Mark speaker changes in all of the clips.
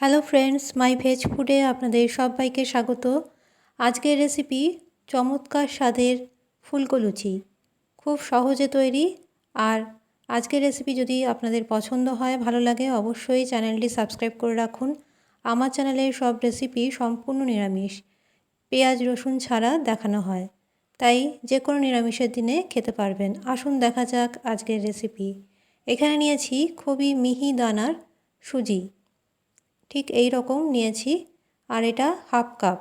Speaker 1: Hello friends মাই veg ফুডে আপনাদের সবাইকে স্বাগত। আজকের রেসিপি চমৎকার স্বাদের ফুলকো লুচি খুব সহজে তৈরি। আর আজকের রেসিপি যদি আপনাদের পছন্দ হয়, ভালো লাগে, অবশ্যই চ্যানেলটি সাবস্ক্রাইব করে রাখুন। আমার চ্যানেলের সব রেসিপি সম্পূর্ণ নিরামিষ। পেঁয়াজ, রসুন ছাড়া দেখানো হয়। তাই যে কোনো নিরামিষের দিনে খেতে পারবেন। আসুন দেখা যাক আজকের রেসিপি এখানে নিয়েছি খুবই মিহি দানার সুজি। ঠিক এই রকম নিয়েছি, আর এটা হাফ কাপ।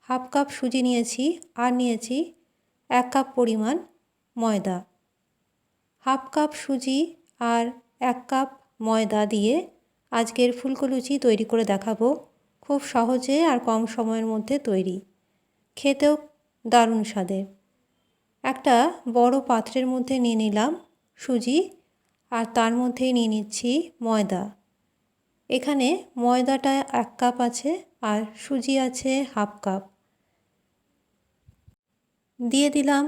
Speaker 1: হাফ কাপ সুজি নিয়েছি, আর নিয়েছি এক কাপ পরিমাণ ময়দা। হাফ কাপ সুজি আর এক কাপ ময়দা দিয়ে আজকের ফুলকো লুচি তৈরি করে দেখাবো। খুব সহজে আর কম সময়ের মধ্যে তৈরি। খেতেও দারুণ স্বাদের। একটা বড় পাত্রের মধ্যে নিয়ে নিলাম সুজি, আর তার মধ্যেই নিয়ে নিচ্ছি ময়দা। এখানে ময়দাটা এক কাপ আছে আর সুজি আছে হাফ কাপ। দিয়ে দিলাম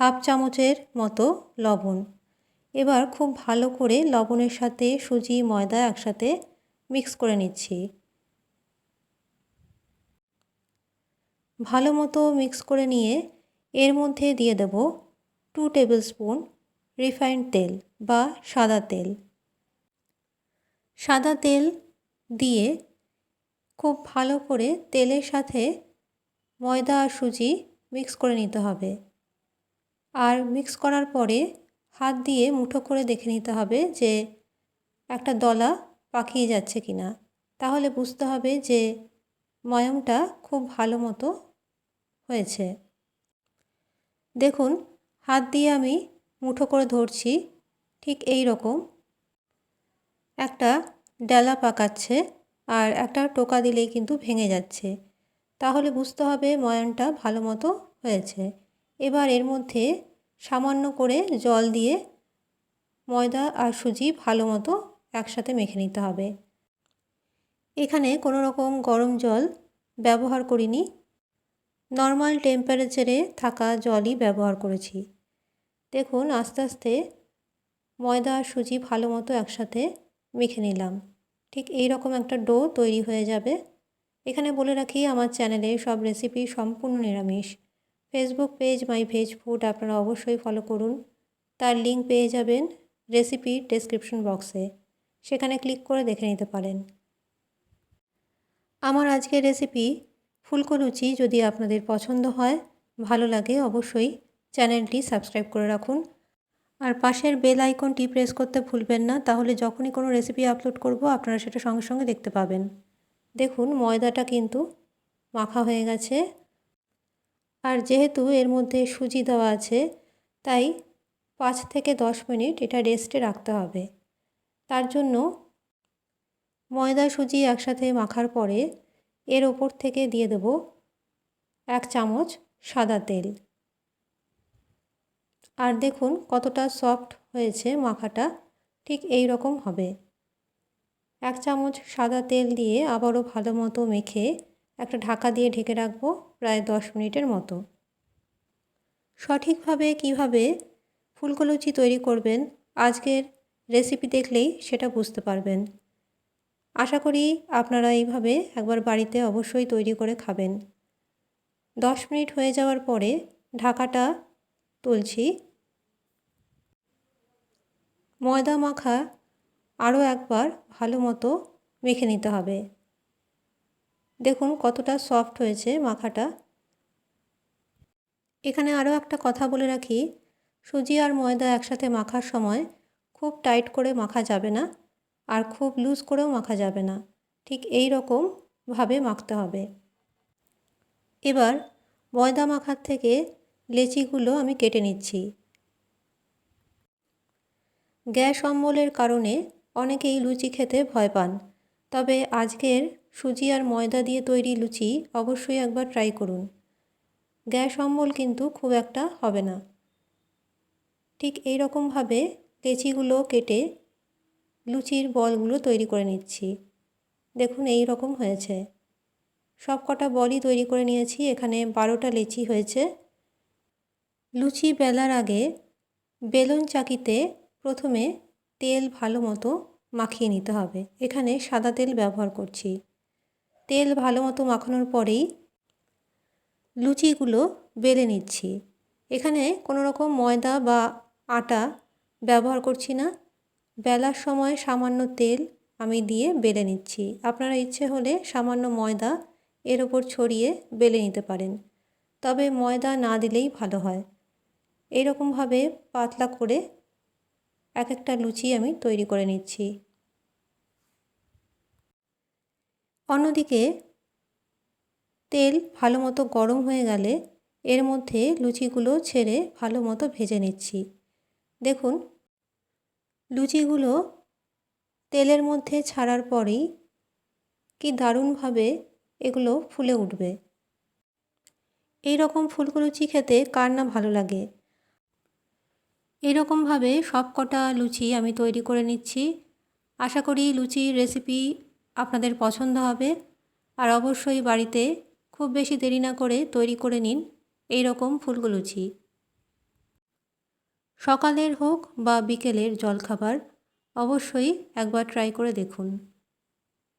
Speaker 1: হাফ চামচের মতো লবণ। এবার খুব ভালো করে লবণের সাথে সুজি, ময়দা একসাথে মিক্স করে নিচ্ছি। ভালো মতো মিক্স করে নিয়ে এর মধ্যে দিয়ে দেব টু টেবিল স্পুন রিফাইন্ড তেল বা সাদা তেল। সাদা তেল দিয়ে খুব ভালো করে তেলের সাথে ময়দা আর সুজি মিক্স করে নিতে হবে। আর মিক্স করার পরে হাত দিয়ে মুঠো করে দেখে নিতে হবে যে একটা দলা পাকিয়ে যাচ্ছে কি না তাহলে বুঝতে হবে যে ময়মটা খুব ভালো মতো হয়েছে। দেখুন, হাত দিয়ে আমি মুঠো করে ধরছি, ঠিক এই রকম। একটা ডালা পাকাচ্ছে আর একটা টোকা দিলেই কিন্তু ভেঙে যাচ্ছে। তাহলে বুঝতে হবে ময়নটা ভালো মতো হয়েছে। এবার এর মধ্যে সামান্য করে জল দিয়ে ময়দা আর সুজি ভালো মতো একসাথে মেখে নিতে হবে। এখানে কোনো রকম গরম জল ব্যবহার করিনি। নর্মাল টেম্পারেচারে থাকা জলই ব্যবহার করেছি। দেখুন আস্তে আস্তে ময়দা আর সুজি ভালো মতো একসাথে মেখে নিলাম। ঠিক এই রকম একটা ডো তৈরি হয়ে যাবে। এখানে বলে রাখি, আমার চ্যানেলে সব রেসিপি সম্পূর্ণ নিরামিষ। Facebook page my veg food আপনারা অবশ্যই ফলো করুন। তার লিঙ্ক পেয়ে যাবেন রেসিপি ডেসক্রিপশন বক্সে সেখানে ক্লিক করে দেখে নিতে পারেন। আমার আজকের রেসিপি ফুলকো লুচি যদি আপনাদের পছন্দ হয়, ভালো লাগে অবশ্যই চ্যানেলটি সাবস্ক্রাইব করে রাখুন। আর পাশের বেল আইকনটি প্রেস করতে ভুলবেন না, তাহলে যখনই কোনো রেসিপি আপলোড করব, আপনারা সেটা সঙ্গে সঙ্গে দেখতে পাবেন। দেখুন, ময়দাটা কিন্তু মাখা হয়ে গেছে। আর যেহেতু এর মধ্যে সুজি দেওয়া আছে, তাই পাঁচ থেকে দশ মিনিট এটা রেস্টে রাখতে হবে। তার জন্য ময়দা, সুজি একসাথে মাখার পরে এর ওপর থেকে দিয়ে দেব এক চামচ সাদা তেল। আর দেখুন কতটা সফট হয়েছে মাখাটা। ঠিক এই রকম হবে। এক চামচ সাদা তেল দিয়ে আবারও ভালো মতো মেখে একটা ঢাকা দিয়ে ঢেকে রাখব প্রায় দশ মিনিটের মতো। সঠিকভাবে কীভাবে ফুলকলুচি তৈরি করবেন আজকের রেসিপি দেখলেই সেটা বুঝতে পারবেন। আশা করি আপনারা এইভাবে একবার বাড়িতে অবশ্যই তৈরি করে খাবেন। দশ মিনিট হয়ে যাওয়ার পরে ঢাকাটা তুলছি। ময়দা মাখা আরও একবার ভালো মতো মেখে নিতে হবে। দেখুন কতটা সফট হয়েছে মাখাটা। এখানে আরও একটা কথা বলে রাখি, সুজি আর ময়দা একসাথে মাখার সময় খুব টাইট করে মাখা যাবে না আর খুব লুজ করেও মাখা যাবে না। ঠিক এই রকমভাবে মাখতে হবে। এবার ময়দা মাখার থেকে লেচিগুলো আমি কেটে নিচ্ছি। গ্যাস অম্বলের কারণে অনেকেই লুচি খেতে ভয় পান, তবে আজকের সুজি আর ময়দা দিয়ে তৈরি লুচি অবশ্যই একবার ট্রাই করুন। গ্যাস অম্বল কিন্তু খুব একটা হবে না। ঠিক এই রকমভাবে লেচিগুলো কেটে লুচির বলগুলো তৈরি করে নিচ্ছি। দেখুন এই রকম হয়েছে। সব কটা বলই তৈরি করে নিয়েছি, এখানে বারোটা লেচি হয়েছে। লুচি বেলার আগে বেলুন চাকিতে প্রথমে তেল ভালো মতো মাখিয়ে নিতে হবে। এখানে সাদা তেল ব্যবহার করছি। তেল ভালো মতো মাখানোর পরেই লুচিগুলো বেলে নিচ্ছি। এখানে কোনো রকম ময়দা বা আটা ব্যবহার করছি না। বেলার সময় সামান্য তেল আমি দিয়ে বেলে নিচ্ছি। আপনারা ইচ্ছে হলে সামান্য ময়দা এর ওপর ছড়িয়ে বেলে নিতে পারেন। তবে ময়দা না দিলেই ভালো হয়। এইরকমভাবে পাতলা করে এক একটা লুচি আমি তৈরি করে নিচ্ছি। অন্যদিকে তেল ভালো মতো গরম হয়ে গেলে এর মধ্যে লুচিগুলো ছেড়ে ভালো মতো ভেজে নিচ্ছি। দেখুন, লুচিগুলো তেলের মধ্যে ছাড়ার পরেই কি দারুণভাবে এগুলো ফুলে উঠবে। এই রকম ফুলকো লুচি খেতে কার না ভালো লাগে? এরকমভাবে সব কটা লুচি আমি তৈরি করে নিচ্ছি। আশা করি লুচির রেসিপি আপনাদের পছন্দ হবে। আর অবশ্যই বাড়িতে খুব বেশি দেরি না করে তৈরি করে নিন এই রকম ফুলকো লুচি। সকালের হোক বা বিকেলের জলখাবার, অবশ্যই একবার ট্রাই করে দেখুন।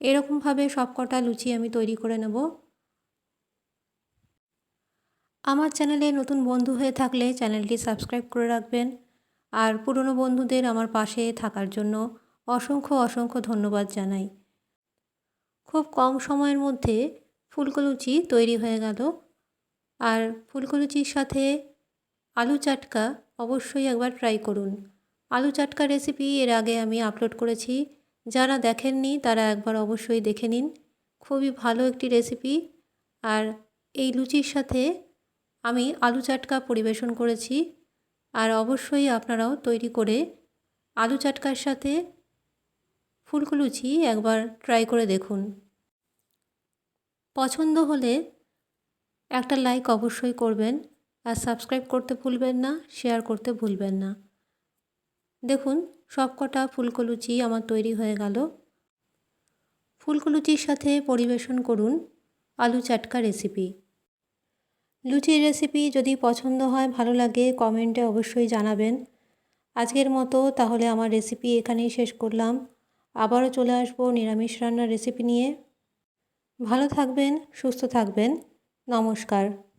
Speaker 1: এরকমভাবে সব কটা লুচি আমি তৈরি করে নেব। আমার চ্যানেলে নতুন বন্ধু হয়ে থাকলে চ্যানেলটি সাবস্ক্রাইব করে রাখবেন। আর পুরনো বন্ধুদের আমার পাশে থাকার জন্য অসংখ্য অসংখ্য ধন্যবাদ জানাই। খুব কম সময়ের মধ্যে ফুলকলুচি তৈরি হয়ে গেল। আর ফুলকলুচির সাথে আলু চাটকা অবশ্যই একবার ট্রাই করুন। আলু চাটকা রেসিপি এর আগে আমি আপলোড করেছি। যারা দেখেননি তারা একবার অবশ্যই দেখে নিন। খুবই ভালো একটি রেসিপি আর এই লুচির সাথে আমি আলু চাটকা পরিবেশন করেছি। আর অবশ্যই আপনারাও তৈরি করে আলু চাটকার সাথে ফুলকো লুচি একবার ট্রাই করে দেখুন। পছন্দ হলে একটা লাইক অবশ্যই করবেন আর সাবস্ক্রাইব করতে ভুলবেন না শেয়ার করতে ভুলবেন না। দেখুন সব কটা ফুলকলুচি আমার তৈরি হয়ে গেল। ফুলকো লুচির সাথে পরিবেশন করুন আলু চাটকা রেসিপি লুচির রেসিপি যদি পছন্দ হয়, ভালো লাগে কমেন্টে অবশ্যই জানাবেন। আজকের মতো তাহলে আমার রেসিপি এখানেই শেষ করলাম। আবারও চলে আসব নিরামিষ রান্নার রেসিপি নিয়ে। ভালো থাকবেন, সুস্থ থাকবেন। নমস্কার।